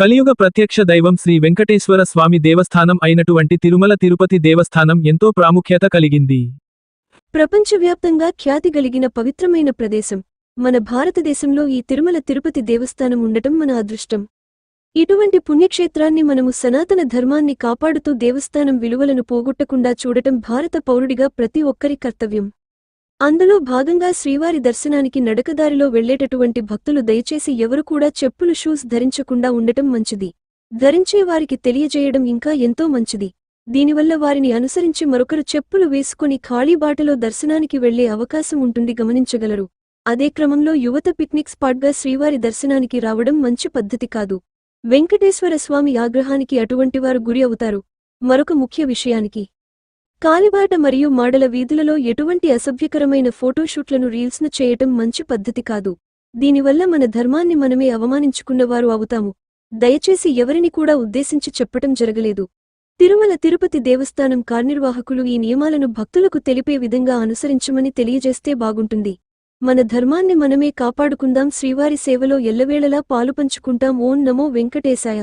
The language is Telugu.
కలియుగ ప్రత్యక్ష దైవం శ్రీ వెంకటేశ్వర స్వామి దేవస్థానం అయినటువంటి తిరుమల తిరుపతి దేవస్థానం ఎంతో ప్రాముఖ్యత కలిగింది. ప్రపంచవ్యాప్తంగా ఖ్యాతి గలిగిన పవిత్రమైన ప్రదేశం. మన భారతదేశంలో ఈ తిరుమల తిరుపతి దేవస్థానం ఉండటం మన అదృష్టం. ఇటువంటి పుణ్యక్షేత్రాన్ని మనము సనాతన ధర్మాన్ని కాపాడుతూ దేవస్థానం విలువలను పోగొట్టకుండా చూడటం భారత పౌరుడిగా ప్రతి ఒక్కరి కర్తవ్యం. అందులో భాగంగా శ్రీవారి దర్శనానికి నడకదారిలో వెళ్ళేటటువంటి భక్తులు దయచేసి ఎవరు కూడా చెప్పులు షూస్ ధరించకుండా ఉండటం మంచిది. ధరించే వారికి తెలియజేయడం ఇంకా ఎంతో మంచిది. దీనివల్ల వారిని అనుసరించి మరొకరు చెప్పులు వేసుకుని ఖాళీ బాటలో దర్శనానికి వెళ్ళే అవకాశం ఉంటుంది గమనించగలరు. అదే క్రమంలో యువత పిక్నిక్ స్పాట్గా శ్రీవారి దర్శనానికి రావడం మంచి పద్ధతి కాదు. వెంకటేశ్వర స్వామి ఆగ్రహానికి అటువంటివారు గురి అవుతారు. మరొక ముఖ్య విషయానికి కాలిబాట మరియు మాడల వీధులలో ఎటువంటి అసభ్యకరమైన ఫోటోషూట్లను రీల్స్ను చేయటం మంచి పద్ధతి కాదు. దీనివల్ల మన ధర్మాన్ని మనమే అవమానించుకున్నవారు అవుతాము. దయచేసి ఎవరిని కూడా ఉద్దేశించి చెప్పటం జరగలేదు. తిరుమల తిరుపతి దేవస్థానం కార్నిర్వాహకులు ఈ నియమాలను భక్తులకు తెలిపే విధంగా అనుసరించమని తెలియజేస్తే బాగుంటుంది. మన ధర్మాన్ని మనమే కాపాడుకుందాం. శ్రీవారి సేవలో ఎల్లవేళలా పాలుపంచుకుంటాం. ఓం నమో వెంకటేశాయ.